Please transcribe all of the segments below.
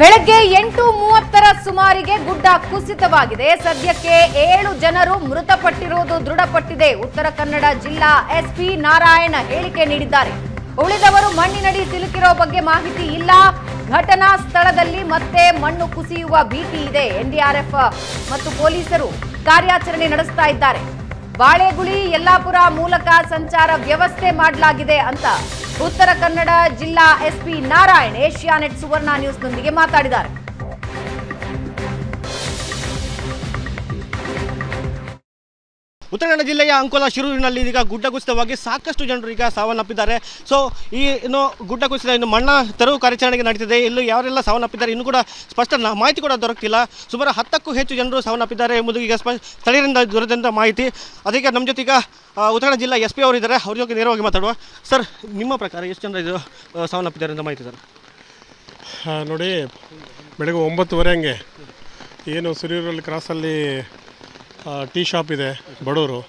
ಬೆಳಗ್ಗೆ ಎಂಟು ಮೂವತ್ತರ ಸುಮಾರಿಗೆ ಗುಡ್ಡ ಕುಸಿತವಾಗಿದೆ. ಸದ್ಯಕ್ಕೆ ಏಳು ಜನರು ಮೃತಪಟ್ಟಿರುವುದು ದೃಢಪಟ್ಟಿದೆ. ಉತ್ತರ ಕನ್ನಡ ಜಿಲ್ಲಾ ಎಸ್ಪಿ ನಾರಾಯಣ ಹೇಳಿಕೆ ನೀಡಿದ್ದಾರೆ. ಉಳಿದವರು ಮಣ್ಣಿನಡಿ ಸಿಲುಕಿರೋ ಬಗ್ಗೆ ಮಾಹಿತಿ ಇಲ್ಲ. ಘಟನಾ ಸ್ಥಳದಲ್ಲಿ ಮತ್ತೆ ಮಣ್ಣು ಕುಸಿಯುವ ಭೀತಿ ಇದೆ, ಎನ್ಡಿಆರ್ಎಫ್ ಮತ್ತು ಪೊಲೀಸರು ಕಾರ್ಯಾಚರಣೆ ನಡೆಸ್ತಾ ಇದ್ದಾರೆ. ಬಾಳೆಗುಳಿ ಯಲ್ಲಾಪುರ ಮೂಲಕ ಸಂಚಾರ ವ್ಯವಸ್ಥೆ ಮಾಡಲಾಗಿದೆ ಅಂತ ಉತ್ತರ ಕನ್ನಡ ಜಿಲ್ಲಾ ಎಸ್ಪಿ ನಾರಾಯಣ್ ಏಷ್ಯಾನೆಟ್ ಸುವರ್ಣ ನ್ಯೂಸ್ನೊಂದಿಗೆ ಮಾತಾಡಿದ್ದಾರೆ. ಉತ್ತರ ಕನ್ನಡ ಜಿಲ್ಲೆಯ ಅಂಕೋಲ ಶಿರೂರಿನಲ್ಲಿ ಈಗ ಗುಡ್ಡ ಕುಸಿತವಾಗಿ ಸಾಕಷ್ಟು ಜನರು ಈಗ ಸಾವನ್ನಪ್ಪಿದ್ದಾರೆ. ಸೊ ಈ ಇನ್ನು ಗುಡ್ಡ ಕುಸಿತ ಇನ್ನು ಮಣ್ಣ ತೆರವು ಕಾರ್ಯಾಚರಣೆಗೆ ನಡೀತಿದೆ. ಇಲ್ಲೂ ಯಾರೆಲ್ಲ ಸಾವನ್ನಪ್ಪಿದ್ದಾರೆ ಇನ್ನೂ ಕೂಡ ಸ್ಪಷ್ಟ ಮಾಹಿತಿ ಕೂಡ ದೊರಕಿಲ್ಲ ಸುಮಾರು ಹತ್ತಕ್ಕೂ ಹೆಚ್ಚು ಜನರು ಸಾವನ್ನಪ್ಪಿದ್ದಾರೆ ಎಂಬುದು ಈಗ ಸ್ಥಳೀಯರಿಂದ ದೊರೆತಂಥ ಮಾಹಿತಿ. ಅದಕ್ಕೆ ನಮ್ಮ ಜೊತೆ ಈಗ ಉತ್ತರ ಕನ್ನಡ ಜಿಲ್ಲಾ ಎಸ್ ಪಿ ಅವರಿದ್ದಾರೆ ಅವ್ರ ಜೊತೆ ನೇರವಾಗಿ ಮಾತಾಡುವ. ಸರ್ ನಿಮ್ಮ ಪ್ರಕಾರ ಎಷ್ಟು ಜನ ಇದು ಸಾವನ್ನಪ್ಪಿದ್ದಾರೆ ಅಂತ ಮಾಹಿತಿ ಸರ್? ನೋಡಿ, ಬೆಳಗ್ಗೆ ಒಂಬತ್ತುವರೆ ಹಂಗೆ. ಏನು ಸುರಿಯೂರಲ್ಲಿ ಕ್ರಾಸಲ್ಲಿ ಟೀ ಶಾಪ್ ಇದೆ ಬಡವರು.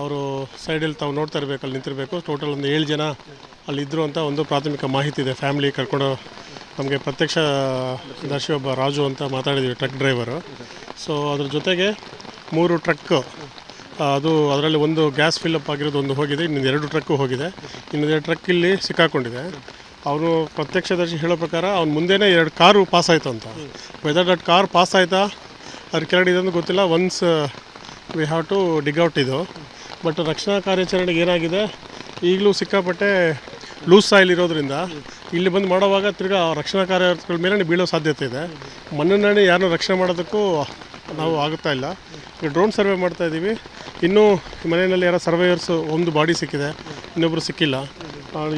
ಅವರು ಸೈಡಲ್ಲಿ ತಾವು ನೋಡ್ತಾ ಇರಬೇಕು, ಅಲ್ಲಿ ನಿಂತಿರಬೇಕು. ಟೋಟಲ್ ಒಂದು ಏಳು ಜನ ಅಲ್ಲಿದ್ದರು ಅಂತ ಒಂದು ಪ್ರಾಥಮಿಕ ಮಾಹಿತಿ ಇದೆ. ಫ್ಯಾಮಿಲಿ ಕರ್ಕೊಂಡು ನಮಗೆ ಪ್ರತ್ಯಕ್ಷ ದರ್ಶಿ ಒಬ್ಬ ರಾಜು ಅಂತ ಮಾತಾಡಿದ್ದೀವಿ ಟ್ರಕ್ ಡ್ರೈವರು ಸೊ ಅದ್ರ ಜೊತೆಗೆ ಮೂರು ಟ್ರಕ್ ಅದು ಅದರಲ್ಲಿ ಒಂದು ಗ್ಯಾಸ್ ಫಿಲ್ಲಪ್ ಆಗಿರೋದು ಒಂದು ಹೋಗಿದೆ, ಇನ್ನೊಂದು ಎರಡು ಟ್ರಕ್ಕು ಹೋಗಿದೆ. ಇನ್ನೊಂದು ಟ್ರಕ್ ಇಲ್ಲಿ ಸಿಕ್ಕಾಕೊಂಡಿದೆ. ಅವನು ಪ್ರತ್ಯಕ್ಷದರ್ಶಿ ಹೇಳೋ ಪ್ರಕಾರ ಅವ್ನು ಮುಂದೆನೇ ಎರಡು ಕಾರು ಪಾಸ್ ಆಯಿತು ಅಂತ. ವೆದರ್ ದಟ್ ಕಾರ್ ಪಾಸ್ ಆಯಿತಾ ಅದ್ರ ಕೆಳಗಡೆ ಇದೊಂದು ಗೊತ್ತಿಲ್ಲ. Once we have to dig out ಇದು. ಬಟ್ ರಕ್ಷಣಾ ಕಾರ್ಯಾಚರಣೆಗೆ ಏನಾಗಿದೆ? ಈಗಲೂ ಸಿಕ್ಕಾಪಟ್ಟೆ ಲೂಸ್ ಸಾಯಿಲ್ ಇರೋದ್ರಿಂದ ಇಲ್ಲಿ ಬಂದು ಮಾಡೋವಾಗ ತಿರ್ಗಾ ರಕ್ಷಣಾ ಕಾರ್ಯಗಳ ಮೇಲೆ ಬೀಳೋ ಸಾಧ್ಯತೆ ಇದೆ. ಮಣ್ಣನ್ನು ಯಾರನ್ನೂ ರಕ್ಷಣೆ ಮಾಡೋದಕ್ಕೂ ನಾವು ಆಗುತ್ತಾ ಇಲ್ಲ. ಡ್ರೋನ್ ಸರ್ವೆ ಮಾಡ್ತಾ ಇದ್ದೀವಿ. ಇನ್ನೂ ಮನೆಯಲ್ಲಿ ಯಾರೋ ಸರ್ವೇಯರ್ಸು ಒಂದು ಬಾಡಿ ಸಿಕ್ಕಿದೆ. ಇನ್ನೊಬ್ಬರು ಸಿಕ್ಕಿಲ್ಲ.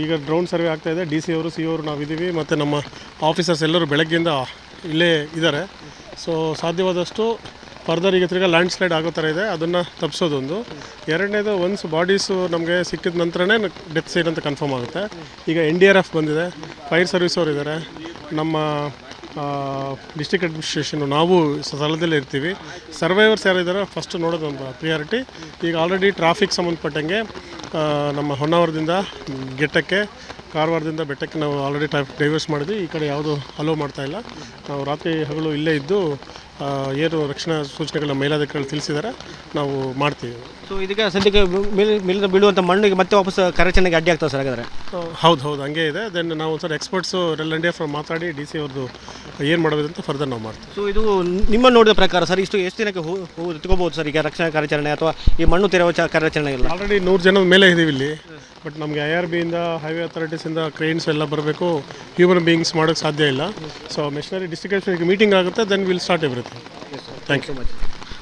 ಈಗ ಡ್ರೋನ್ ಸರ್ವೆ ಆಗ್ತಾಯಿದೆ ಡಿ ಸಿ ಅವರು ಸಿ ಅವರು ನಾವಿದ್ದೀವಿ. ಮತ್ತು ನಮ್ಮ ಆಫೀಸರ್ಸ್ ಎಲ್ಲರೂ ಬೆಳಗ್ಗೆಯಿಂದ ಇಲ್ಲೇ ಇದ್ದಾರೆ. ಸೊ ಸಾಧ್ಯವಾದಷ್ಟು ಫರ್ದರ್ ಈಗ ತಿರ್ಗಿ ಲ್ಯಾಂಡ್ ಸ್ಲೈಡ್ ಆಗೋ ಥರ ಇದೆ. ಅದನ್ನು ತಪ್ಪಿಸೋದೊಂದು ಎರಡನೇದು ಒನ್ಸ್ ಬಾಡೀಸು ನಮಗೆ ಸಿಕ್ಕಿದ ನಂತರನೇ ಡೆತ್ ಸೈಡ್ ಅಂತ ಕನ್ಫರ್ಮ್ ಆಗುತ್ತೆ. ಈಗ ಎನ್ ಡಿ ಆರ್ ಎಫ್ ಬಂದಿದೆ. ಫೈರ್ ಸರ್ವಿಸ್ ಅವರು ಇದ್ದಾರೆ. ನಮ್ಮ ಡಿಸ್ಟ್ರಿಕ್ಟ್ ಅಡ್ಮಿನಿಸ್ಟ್ರೇಷನು ನಾವು ಸ್ಥಳದಲ್ಲೇ ಇರ್ತೀವಿ. ಸರ್ವೈವರ್ಸ್ ಯಾರಿದ್ದಾರೆ ಫಸ್ಟ್ ನೋಡೋದು ನಮ್ಮ ಪ್ರಿಯಾರಿಟಿ ಈಗ ಆಲ್ರೆಡಿ ಟ್ರಾಫಿಕ್ ಸಂಬಂಧಪಟ್ಟಂಗೆ ನಮ್ಮ ಹೊನ್ನಾವರದಿಂದ ಗೆಟ್ಟಕ್ಕೆ ಕಾರವಾರದಿಂದ ಬೆಟ್ಟಕ್ಕೆ ನಾವು ಆಲ್ರೆಡಿ ಟ್ರಾಫಿಕ್ ಡೈವರ್ಸ್ ಮಾಡಿದ್ವಿ. ಈ ಕಡೆ ಯಾವುದು ಅಲೋ ಮಾಡ್ತಾ ಇಲ್ಲ. ನಾವು ರಾತ್ರಿ ಹಗಲು ಇಲ್ಲೇ ಇದ್ದು ಏನು ರಕ್ಷಣಾ ಸೂಚನೆಗಳನ್ನ ಮೇಲಾಧಿಕಾರಿಗಳು ತಿಳಿಸಿದ್ದಾರೆ. ನಾವು ಮಾಡ್ತೀವಿ. ಸೊ ಇದಕ್ಕೆ ಸದ್ಯಕ್ಕೆ ಮಿಲ್ ಮೇಲಿಂದ ಬೀಳುವಂಥ ಮಣ್ಣಿಗೆ ಮತ್ತೆ ವಾಪಸ್ ಕಾರ್ಯಾಚರಣೆಗೆ ಅಡ್ಡಿ ಆಗ್ತದೆ ಸರ್ ಹಾಗಾದರೆ? ಹೌದು ಹೌದು ಹಂಗೆ ಇದೆ. ದೆನ್ ನಾವು ಒಂದ್ಸಲ ಎಕ್ಸ್ಪರ್ಟ್ಸು ರೆಲ್ ಇಂಡಿಯಾ ಫ್ರಮ್ ಮಾತಾಡಿ ಡಿ ಸಿ ಅವ್ರದ್ದು ಏನು ಮಾಡೋದು ಅಂತ ಫರ್ದರ್ ನಾವು ಮಾಡ್ತೀವಿ. ಸೊ ಇದು ನಿಮ್ಮ ನೋಡಿದ ಪ್ರಕಾರ ಸರ್ ಇಷ್ಟು ಎಷ್ಟು ದಿನಕ್ಕೆ ಹೋಗಿ ಎತ್ಕೋಬಹುದು ಸರ್ ಈಗ ರಕ್ಷಣಾ ಕಾರ್ಯಾಚರಣೆ ಅಥವಾ ಈ ಮಣ್ಣು ತೆರವ ಕಾರ್ಯಾಚರಣೆ ಇಲ್ಲ ಆಲ್ರೆಡಿ ನೂರು ಜನ ಮೇಲೆ ಇದ್ದೀವಿ ಇಲ್ಲಿ. ಬಟ್ ನಮಗೆ ಐ ಆರ್ ಬಿಯಿಂದ ಹೈವೇ ಅಥಾರಿಟೀಸಿಂದ ಕ್ರೇನ್ಸ್ ಎಲ್ಲ ಬರಬೇಕು. ಹ್ಯೂಮನ್ ಬೀಯಿಂಗ್ಸ್ ಮಾಡೋಕ್ಕೆ ಸಾಧ್ಯ ಇಲ್ಲ. ಸೊ ಮೆಷಿನರಿ ಡಿಸ್ಟ್ರಿಕ್ಟ್ ಮೀಟಿಂಗ್ ಆಗುತ್ತೆ then will start everything thank you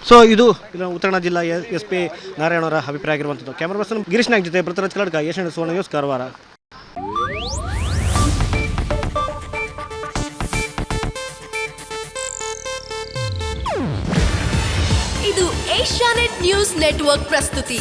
so ಇದು ಇದು ಉತ್ತರ ಕನ್ನಡ ಜಿಲ್ಲಾ ಎಸ್ ಪಿ ನಾರಾಯಣ ಅವರ ಅಭಿಪ್ರಾಯ ಆಗಿರುವಂಥದ್ದು. ಕ್ಯಾಮರಾ ಪರ್ಸನ್ ಗಿರೀಶ್ ನಾಗ್ ಜೊತೆ ಪೃಥ್ವಿರಾಜ್ ಕಲಡ್ಕ ಏಷ್ಯನ್ ಸುವರ್ಣ ನ್ಯೂಸ್ ಕಾರವಾರ. ಇದು ಏಷ್ಯಾನೆಟ್ ನ್ಯೂಸ್ ನೆಟ್ವರ್ಕ್ ಪ್ರಸ್ತುತಿ.